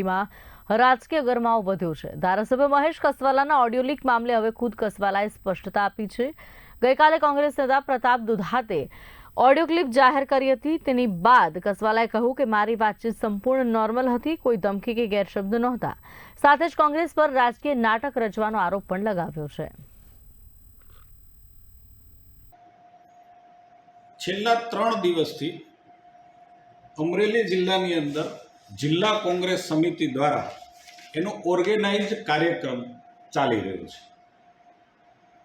અમરેલીમાં રાજકીય ગરમાવો વધ્યો છે. ધારાસભ્ય મહેશ કસવાલાના ઓડિયો લીક મામલે હવે ખુદ કસવાલાએ સ્પષ્ટતા આપી છે. ગઈકાલે કોંગ્રેસ નેતા પ્રતાપ દુધાતે ઓડિયો ક્લિપ જાહેર કરી હતી. તેની બાદ કસવાલાએ કહ્યું કે મારી વાતચીત સંપૂર્ણ નોર્મલ હતી, કોઈ ધમકી કે ગેરશબ્દ નહોતા. સાથે જ કોંગ્રેસ પર રાજકીય નાટક રચવાનો આરોપ પણ લગાવ્યો છે. છેલ્લા ત્રણ દિવસથી અમરેલી જિલ્લાની અંદર જિલ્લા કોંગ્રેસ સમિતિ દ્વારા એનો ઓર્ગેનાઇઝ કાર્યક્રમ ચાલી રહ્યો છે.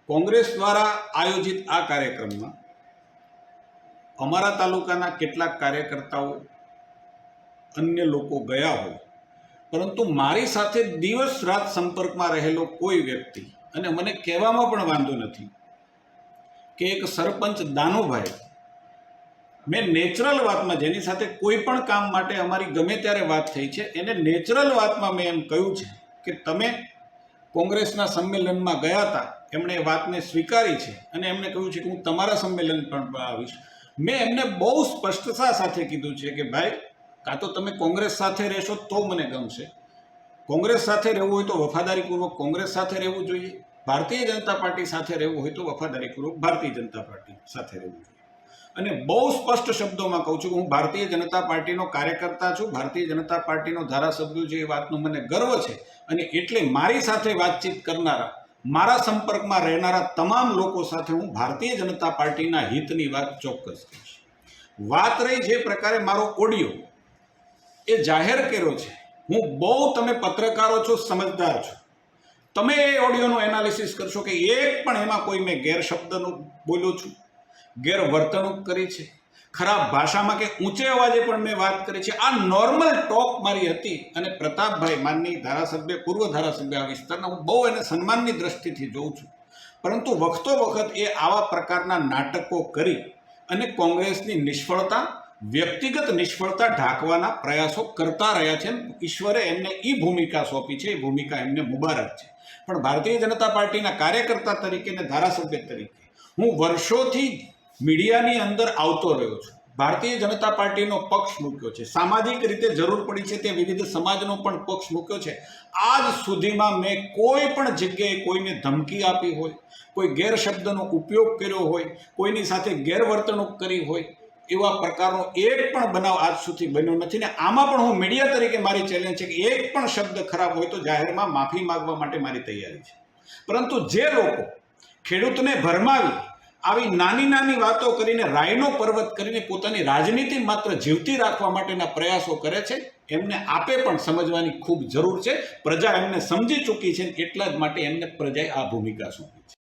કોંગ્રેસ દ્વારા આયોજિત આ કાર્યક્રમમાં અમારા તાલુકાના કેટલાક કાર્યકર્તાઓ, અન્ય લોકો ગયા હોય, પરંતુ મારી સાથે દિવસ રાત સંપર્કમાં રહેલો કોઈ વ્યક્તિ, અને મને કહેવામાં પણ વાંધો નથી, કે એક સરપંચ દાનુભાઈ મેં નેચરલ વાતમાં જેની સાથે કોઈ પણ કામ માટે અમારી ગમે ત્યારે વાત થઈ છે, એને નેચરલ વાતમાં મેં એમ કહ્યું છે કે તમે કોંગ્રેસના સંમેલનમાં ગયા હતા, એમણે એ વાતને સ્વીકારી છે અને એમણે કહ્યું છે કે હું તમારા સંમેલન પણ આવીશ. મેં એમને બહુ સ્પષ્ટતા સાથે કીધું છે કે ભાઈ, કાં તો તમે કોંગ્રેસ સાથે રહેશો તો મને ગમશે. કોંગ્રેસ સાથે રહેવું હોય તો વફાદારીપૂર્વક કોંગ્રેસ સાથે રહેવું જોઈએ. ભારતીય જનતા પાર્ટી સાથે રહેવું હોય તો વફાદારીપૂર્વક ભારતીય જનતા પાર્ટી સાથે રહેવું જોઈએ. અને બહુ સ્પષ્ટ શબ્દોમાં કહું છું હું ભારતીય જનતા પાર્ટીનો કાર્યકર્તા છું, ભારતીય જનતા પાર્ટીનો ધારાસભ્ય છે એ વાતનો મને ગર્વ છે. અને એટલે મારી સાથે વાતચીત કરનારા, મારા સંપર્કમાં રહેનારા તમામ લોકો સાથે હું ભારતીય જનતા પાર્ટીના હિતની વાત ચોક્કસ કરીશ વાત રહી જે પ્રકારે મારો ઓડિયો એ જાહેર કર્યો છે. હું બહુ તમે પત્રકારો છો, સમજદાર છો. તમે એ ઓડિયોનું એનાલિસિસ કરશો કે એક પણ એમાં કોઈ મેં ગેરશબ્દનું બોલ્યો છું. ગેરવર્તણૂક કરી છે. ખરાબ ભાષામાં કે ઊંચે અવાજે પણ મેં વાત કરી છે. આ નોર્મલ ટોક મારી હતી અને પ્રતાપભાઈ માનની ધારાસભ્ય, પૂર્વ ધારાસભ્ય આ વિસ્તારના, હું બહુ એને સન્માનની દ્રષ્ટિથી જોઉં છું. પરંતુ વખતો વખત એ આવા પ્રકારના નાટકો કરી અને કોંગ્રેસની નિષ્ફળતા, વ્યક્તિગત નિષ્ફળતા ઢાંકવાના પ્રયાસો કરતા રહ્યા છે. ઈશ્વરે એમને એ ભૂમિકા સોંપી છે, એ ભૂમિકા એમને મુબારક છે. પણ ભારતીય જનતા પાર્ટીના કાર્યકર્તા તરીકે અને ધારાસભ્ય તરીકે હું વર્ષોથી મીડિયાની અંદર આવતો રહ્યો છું. ભારતીય જનતા પાર્ટીનો પક્ષ મૂક્યો છે. સામાજિક રીતે જરૂર પડી છે તે વિવિધ સમાજનો પણ પક્ષ મૂક્યો છે. આજ સુધીમાં મેં કોઈ પણ જગ્યાએ કોઈને ધમકી આપી હોય, કોઈ ગેરશબ્દનો ઉપયોગ કર્યો હોય, કોઈની સાથે ગેરવર્તણૂક કરી હોય, એવા પ્રકારનો એક પણ બનાવ આજ સુધી બન્યો નથી ને આમાં પણ હું મીડિયા તરીકે મારી ચેલેન્જ છે કે એક પણ શબ્દ ખરાબ હોય તો જાહેરમાં માફી માંગવા માટે મારી તૈયારી છે. પરંતુ જે લોકો ખેડૂતને ભરમાવી આવી નાની નાની વાતો કરીને રાયનો પર્વત કરીને પોતાની રાજનીતિ માત્ર જીવતી રાખવા માટેના પ્રયાસો કરે છે, એમને આપે પણ સમજવાની ખૂબ જરૂર છે. પ્રજા એમને સમજી ચૂકી છે એટલા જ માટે એમને પ્રજાએ આ ભૂમિકા સોંપી છે.